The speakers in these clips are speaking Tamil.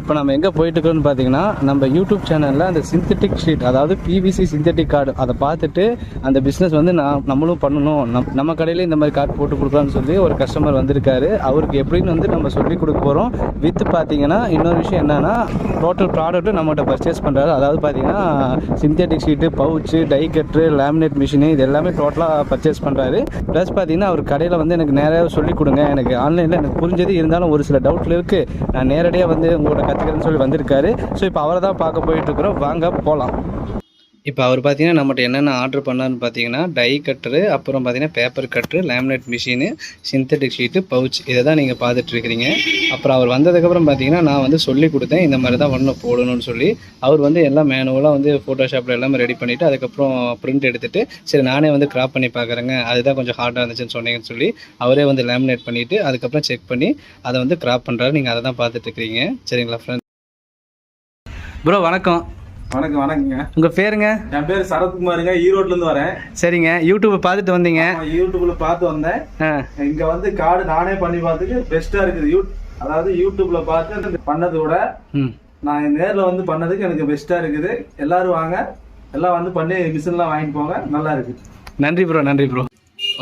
இப்போ நம்ம எங்கே போயிட்டுருக்கோன்னு பார்த்தீங்கன்னா நம்ம யூடியூப் சேனலில் அந்த சிந்தட்டிக் ஷீட் அதாவது பிவிசி சிந்தட்டிக் கார்டு அதை பார்த்துட்டு அந்த பிஸ்னஸ் வந்து நான் நம்மளும் பண்ணணும். நம் நம்ம கடையில் இந்த மாதிரி கார்டு போட்டு கொடுக்கலாம்னு சொல்லி ஒரு கஸ்டமர் வந்திருக்காரு. அவருக்கு எப்படின்னு வந்து நம்ம சொல்லி கொடுக்க போகிறோம் வித் பார்த்தீங்கன்னா இன்னொரு விஷயம் என்னென்னா டோட்டல் ப்ராடக்ட்டும் நம்மகிட்ட பர்ச்சேஸ் பண்ணுறாரு அதாவது பார்த்தீங்கன்னா synthetic sheet pouch die cutter laminate machine இது எல்லாமே டோட்டலாக பர்ச்சேஸ் பண்ணுறாரு ப்ளஸ் பார்த்தீங்கன்னா அவர் கடையில் வந்து எனக்கு நேராக சொல்லி கொடுங்க. எனக்கு ஆன்லைனில் எனக்கு புரிஞ்சது. இருந்தாலும் ஒரு சில டவுட்டில் இருக்குது நான் நேரடியாக வந்து உங்களோட கற்றுக்கிறேன்னு சொல்லி வந்திருக்காரு. ஸோ இப்போ அவரை தான் பார்க்க போயிட்டு இருக்கிறோம். வாங்க போகலாம் இப்போ அவர் பார்த்தீங்கன்னா நம்மகிட்ட என்னென்ன ஆர்டர் பண்ணாருன்னு பார்த்தீங்கன்னா டை கட்டரு அப்புறம் பார்த்தீங்கன்னா paper cutter laminate machine synthetic sheet pouch இதை தான் நீங்கள் பார்த்துட்ருக்கிறீங்க. அப்புறம் அவர் வந்ததுக்கப்புறம் பார்த்தீங்கன்னா நான் வந்து சொல்லி கொடுத்தேன் இந்த மாதிரி தான் ஒன்று போடணும்னு சொல்லி. அவர் வந்து எல்லாம் மேனுவலாக வந்து ஃபோட்டோஷாப்பில் எல்லாமே ரெடி பண்ணிவிட்டு அதுக்கப்புறம் பிரிண்ட் எடுத்துகிட்டு சரி நானே வந்து கிராப் பண்ணி பார்க்குறேங்க அதுதான் கொஞ்சம் ஹார்டாக இருந்துச்சுன்னு சொன்னீங்கன்னு சொல்லி அவரே வந்து லேமினேட் பண்ணிவிட்டு அதுக்கப்புறம் செக் பண்ணி அதை வந்து கிராப் பண்ணுறாரு நீங்கள் அதை தான் பார்த்துட்டு இருக்கிறீங்க சரிங்களா ஃப்ரெண்ட் ப்ரோ வணக்கம். வணக்கம் வணக்கங்க. உங்கள் பேருங்க? என் பேர் சரத்குமாருங்க. ஈரோட்ல இருந்து வரேன். சரிங்க. யூடியூப் பார்த்துட்டு வந்தீங்க. யூடியூப்ல பார்த்து வந்தேன். இங்க வந்து கார்டு நானே பண்ணி பார்த்துட்டு பெஸ்டா இருக்குது. யூ அதாவது யூடியூப்ல பார்த்து பண்ணதை விட நான் நேர்ல வந்து பண்ணதுக்கு எனக்கு பெஸ்டா இருக்குது. எல்லாரும் வாங்க. எல்லாம் வந்து பண்ணி மிஷின்லாம் வாங்கிட்டு போங்க. நல்லா இருக்கு நன்றி ப்ரோ நன்றி ப்ரோ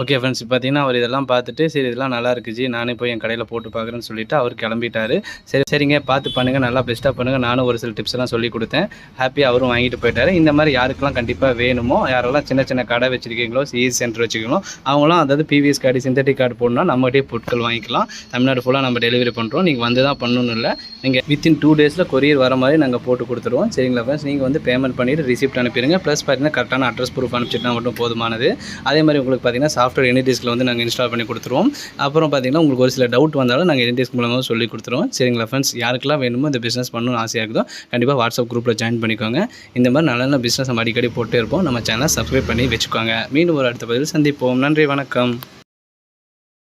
ஓகே ஃப்ரெண்ட்ஸ் பார்த்தீங்கன்னா அவர் இதெல்லாம் பார்த்துட்டு சரி இதெல்லாம் நல்லா இருக்குஜி நானே போய் என் கடையில் போட்டு பார்க்குறேன்னு சொல்லிட்டு அவர் கிளம்பிட்டாரு. சரி சரிங்க பார்த்து பண்ணுங்கள் நல்லா பெஸ்ட்டாக பண்ணுங்கள் நானும் ஒரு சில டிப்ஸ் எல்லாம் சொல்லி கொடுத்தேன். ஹாப்பியாக அவரும் வாங்கிட்டு போயிட்டாரு. இந்த மாதிரி யாருக்கெல்லாம் கண்டிப்பாக வேணுமோ யாரெல்லாம் சின்ன சின்ன கடை வச்சிருக்கீங்களோ சிஇ சென்டர் வச்சுருக்கீங்களோ அவங்களாம் அதாவது பிவிஎஸ் கார்டு சிந்தட்டிக் கார்டு போடணும்னா நம்மகிட்டே பொருட்கள் வாங்கிக்கலாம். தமிழ்நாடு ஃபுல்லாக நம்ம டெலிவரி பண்ணுறோம் நீங்கள் வந்து தான் பண்ணணும் இல்லை. நீங்கள் வித்தின் டூ டேஸில் கொரியர் வர மாதிரி நாங்கள் போட்டு கொடுத்துருவோம். சரிங்களா ஃப்ரெண்ட்ஸ் நீங்கள் வந்து பேமெண்ட் பண்ணிவிட்டு ரிசிப்ட் அனுப்பிடுங்க. ப்ளஸ் பார்த்தீங்கன்னா கரெக்டான அட்ரஸ் ப்ரூஃப் அனுப்பிச்சிட்டா மட்டும் போதுமானது. அதே மாதிரி உங்களுக்கு பார்த்தீங்கன்னா சாஃப்ட்வேர் எனிடிஸ்கில் வந்து நாங்கள் இன்ஸ்டால் பண்ணி கொடுத்துருவோம். அப்புறம் பார்த்தீங்கன்னா உங்களுக்கு ஒரு சில டவுட் வந்தாலும் நாங்கள் எனிடிஸ்க் மூலமாக சொல்லி கொடுத்துருவோம். சரிங்களா ஃப்ரெண்ட்ஸ் யாருக்கெல்லாம் வேணுமோ இந்த பிஸ்னஸ் பண்ணணும்னு ஆசையாக இருக்குதோ கண்டிப்பாக வாட்ஸ்அப் குரூப்பில் ஜாயின் பண்ணிக்கோங்க. இந்த மாதிரி நல்ல நல்ல பிஸ்னஸ் நம்ம அடிக்கடி போட்டே இருப்போம். நம்ம சேனலை சப்ஸ்கிரைப் பண்ணி வச்சுக்கோங்க. மீண்டும் ஒரு அடுத்த பதில் சந்திப்போம். நன்றி வணக்கம்.